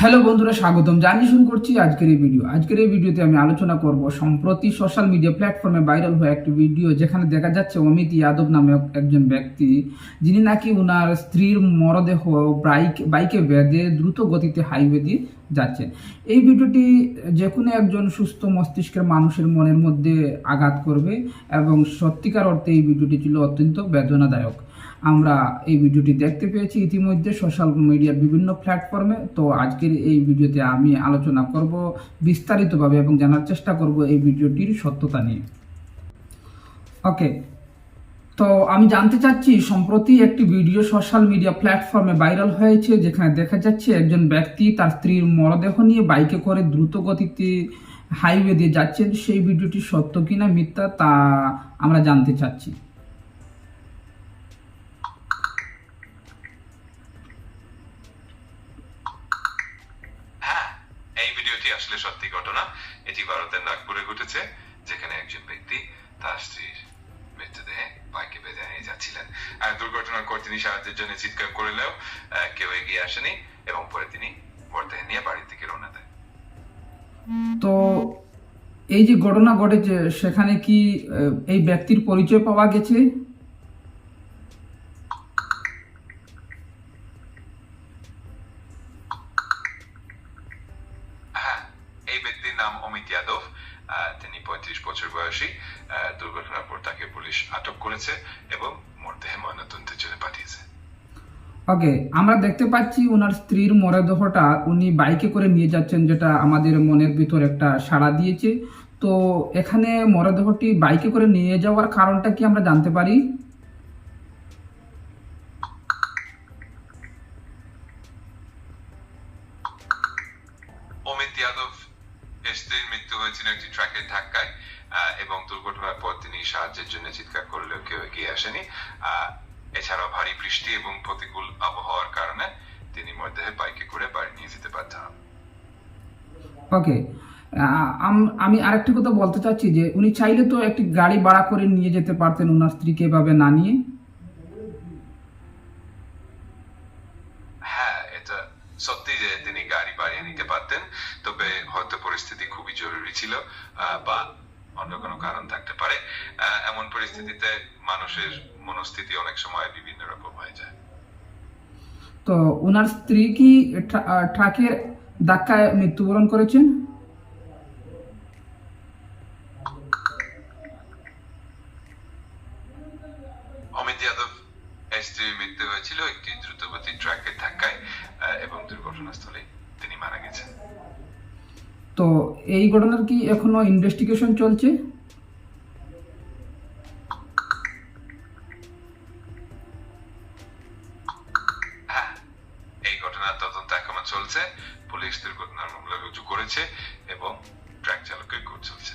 Hello বন্ধুরা, স্বাগতম। জানি শুরু করছি আজকের এই ভিডিও। আজকের এই ভিডিওতে আমি আলোচনা করব সম্প্রতি সোশ্যাল মিডিয়া প্ল্যাটফর্মে ভাইরাল হয়ে একটি ভিডিও যেখানে দেখা যাচ্ছে অমিত যাদব নামে একজন ব্যক্তি, যিনি নাকি ওনার স্ত্রীর মরদেহ বাইক বাইকে বেঁধে দ্রুত গতিতে হাইওয়ে দিয়ে যাচ্ছেন। এই ভিডিওটি যে কোনো একজন সুস্থ মস্তিষ্কের মানুষের মনের মধ্যে আঘাত করবে এবং সত্যিকার অর্থে এই ভিডিওটি ছিল অত্যন্ত বেদনাদায়ক। আমরা এই ভিডিওটি দেখতে পেয়েছি। ইতিমধ্যে সোশ্যাল মিডিয়ার বিভিন্ন প্ল্যাটফর্মে তো আজকের এই ভিডিওতে আমি আলোচনা করব বিস্তারিতভাবে এবং জানার চেষ্টা করব এই ভিডিওটির সত্যতা নিয়ে। ওকে তো আমি জানতে চাচ্ছি, সম্প্রতি একটি ভিডিও সোশ্যাল মিডিয়া প্ল্যাটফর্মে ভাইরাল হয়েছে, যেখানে দেখা যাচ্ছে একজন ব্যক্তি তার স্ত্রীর মরদেহ নিয়ে বাইকে করে দ্রুত গতিতে হাইওয়ে দিয়ে যাচ্ছেন। সেই ভিডিওটি সত্য কিনা মিথ্যা তা আমরা জানতে চাচ্ছি। আসলে সত্যি ঘটনা এটি ভারতের নাগপুরে ঘটেছে, যেখানে একজন ব্যক্তি তার স্ত্রীর মৃতদেহে বাইকে বেঁধে নিয়ে যাচ্ছিলেন। আর দুর্ঘটনার পর তিনি সাহায্যের জন্য চিৎকার করলেও কেউ এগিয়ে আসেনি এবং পরে তিনি মরদেহ নিয়ে বাড়ির দিকে রওনা দেয় তো এই যে ঘটনা ঘটেছে, সেখানে কি এই ব্যক্তির পরিচয় পাওয়া গেছে হ্যাঁ এই ব্যক্তির নাম অমিত যাদব তিনি পঁয়ত্রিশ বছর বয়সী দুর্ঘটনার পর তাকে পুলিশ আটক করেছে এবং মরদেহে ময়নাতন্ত্রের জন্য পাঠিয়েছে ওকে আমরা দেখতে পাচ্ছি ওনার স্ত্রীর মরদেহটা উনি বাইকে করে নিয়ে যাচ্ছেন যেটা আমাদের মনের ভিতর একটা সাড়া দিয়েছে। তো এখানে মরদেহটি বাইকে করে নিয়ে যাওয়ার কারণটা কি আমরা জানতে পারি? অমিত যাদব এর মৃত্যু হয়েছিল একটি ট্রাকের ধাক্কায় এবং দুর্ঘটনার পর তিনি সাহায্যের জন্য চিৎকার করলেও কেউ এগিয়ে আসেনি। এছাড়াও ভারী বৃষ্টি এবং প্রতিকূল আবহাওয়ার কারণে তিনি মরদেহে বাইকে করে বাড়ি নিয়ে যেতে বাধ্য হন। ওকে আমি আরেকটি কথা বলতে চাচ্ছি যে, উনি চাইলে তো একটি গাড়ি ভাড়া করে নিয়ে যেতে পারতেন ওনার স্ত্রীকে এভাবে না নিয়ে হ্যাঁ এটা সত্যি যে তিনি গাড়ি বাড়িয়ে নিতে পারতেন, তবে হয়তো পরিস্থিতি খুবই জরুরি ছিল বা অন্য কোনো কারণ থাকতে পারে। এমন পরিস্থিতিতে মানুষের মনস্থিতি অনেক সময় বিভিন্ন রকম হয়ে যায়। তো ওনার স্ত্রী কি ট্রাকের ধাক্কায় মৃত্যুবরণ করেছেন অমিত যাদব এর স্ত্রীর মৃত্যু হয়েছিল একটি দ্রুতগতির ট্রাকের ধাক্কায় এবং দুর্ঘটনাস্থলে তিনি মারা গেছেন। তো এই ঘটনার কি এখনও ইনভেস্টিগেশন চলছে? হ্যাঁ এই ঘটনার তদন্ত এখনও চলছে। পুলিশ দুর্ঘটনার মামলা রুজু করেছে এবং ট্রাক চালকের খোঁজ চলছে।